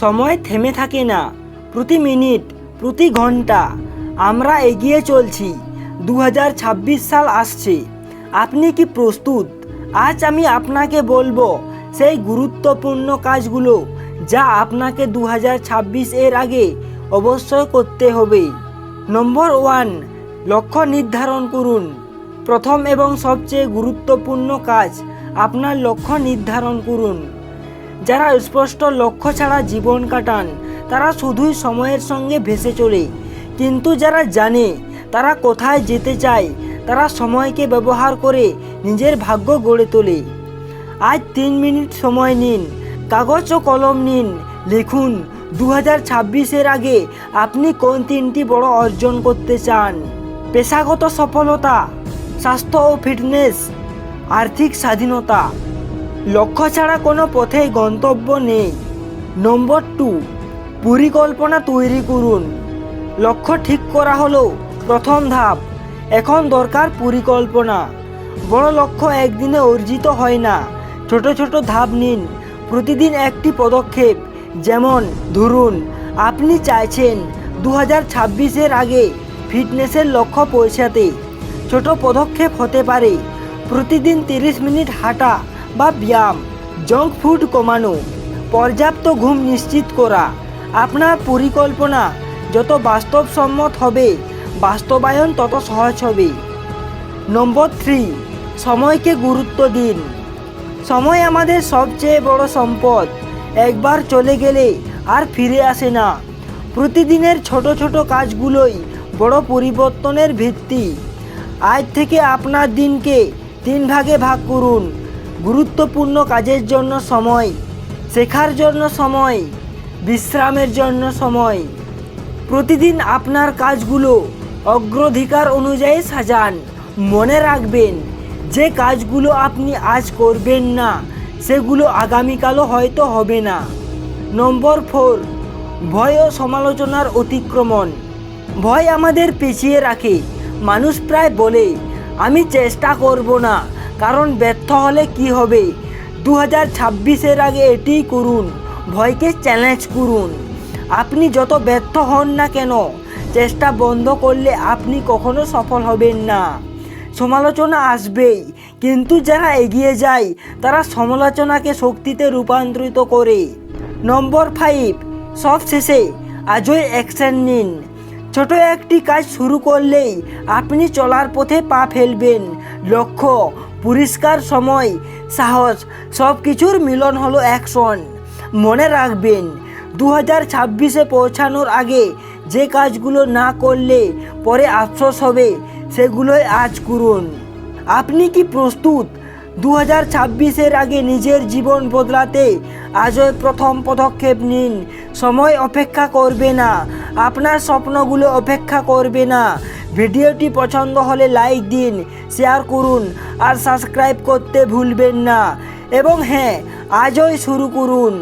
সময় থেমে থাকে না। প্রতি মিনিট, প্রতি ঘণ্টা আমরা এগিয়ে চলছি। দু হাজার ছাব্বিশ সাল আসছে। আপনি কি প্রস্তুত? আজ আমি আপনাকে বলব সেই গুরুত্বপূর্ণ কাজগুলো যা আপনাকে দু হাজার ছাব্বিশ এর আগে অবশ্যই করতে হবে। নম্বর ওয়ান, লক্ষ্য নির্ধারণ করুন। প্রথম এবং সবচেয়ে গুরুত্বপূর্ণ কাজ, আপনার লক্ষ্য নির্ধারণ করুন। যারা স্পষ্ট লক্ষ্য ছাড়া জীবন কাটান, তারা শুধুই সময়ের সঙ্গে ভেসে চলে। কিন্তু যারা জানে, তারা কোথায় যেতে চায়, তারা সময়কে ব্যবহার করে নিজের ভাগ্য গড়ে তোলে। আজ তিন মিনিট সময় নিন, কাগজ ও কলম নিন, লিখুন দু হাজার ছাব্বিশের আগে আপনি কোন তিনটি বড় অর্জন করতে চান? পেশাগত সফলতা, স্বাস্থ্য ও ফিটনেস, আর্থিক স্বাধীনতা। লক্ষ্য ছাড়া কোনো পথে গন্তব্য নেই। নম্বর টু পরিকল্পনা তৈরি করুন। লক্ষ্য ঠিক করা হলো, প্রথম ধাপ। এখন দরকার পরিকল্পনা। বড় লক্ষ্য একদিনে অর্জিত হয় না। ছোট ছোট ধাপ নিন। প্রতিদিন একটি পদক্ষেপ, যেমন ধরুন, আপনি চাইছেন দু হাজার ছাব্বিশের আগে ফিটনেসের লক্ষ্য পৌঁছাতে। ছোট পদক্ষেপ হতে পারে। প্রতিদিন তিরিশ মিনিট হাঁটা বা ব্যায়াম জঙ্ক ফুড কমানো, পর্যাপ্ত ঘুম নিশ্চিত করা। আপনার পরিকল্পনা যত বাস্তবসম্মত হবে, বাস্তবায়ন তত সহজ হবে। নম্বর থ্রি সময়কে গুরুত্ব দিন। সময় আমাদের সবচেয়ে বড় সম্পদ। একবার চলে গেলে আর ফিরে আসে না। প্রতিদিনের ছোট ছোট কাজগুলোই বড় পরিবর্তনের ভিত্তি। আজ থেকে আপনার দিনকে তিন ভাগে ভাগ করুন। গুরুত্বপূর্ণ কাজের জন্য সময়, শেখার জন্য সময়, বিশ্রামের জন্য সময়। প্রতিদিন আপনার কাজগুলো অগ্রাধিকার অনুযায়ী সাজান। মনে রাখবেন, যে কাজগুলো আপনি আজ করবেন না, সেগুলো আগামীকালও হয়তো হবে না। নম্বর ফোর, ভয় ও সমালোচনার অতিক্রমণ। ভয় আমাদের পিছিয়ে রাখে। মানুষ প্রায় বলে, আমি চেষ্টা করব না কারণ ব্যর্থ হলে কি হবে? দু হাজার ছাব্বিশের আগে এটিই করুন, ভয়কে চ্যালেঞ্জ করুন। আপনি যত ব্যর্থ হন না কেন, চেষ্টা বন্ধ করলে আপনি কখনো সফল হবেন না। সমালোচনা আসবেই, কিন্তু যারা এগিয়ে যায়, তারা সমালোচনাকে শক্তিতে রূপান্তরিত করে। নম্বর ফাইভ সব শেষে আজই অ্যাকশন নিন। ছোট একটি কাজ শুরু করলেই আপনি চলার পথে পা ফেলবেন। লক্ষ্য পরিষ্কার সময়, সাহস সব কিছুর মিলন হলো অ্যাকশন। মনে রাখবেন দু হাজার ছাব্বিশে পৌঁছানোর আগে যে কাজগুলো না করলে পরে আফসোস হবে, সেগুলোই আজ করুন। আপনি কি প্রস্তুত? দু হাজার ছাব্বিশের আগে নিজের জীবন বদলাতে আজই প্রথম পদক্ষেপ নিন। সময় অপেক্ষা করবে না, আপনার স্বপ্নগুলো অপেক্ষা করবে না। ভিডিওটি পছন্দ হলে লাইক দিন, শেয়ার করুন আর সাবস্ক্রাইব করতে ভুলবেন না। এবং হ্যাঁ আজই শুরু করুন।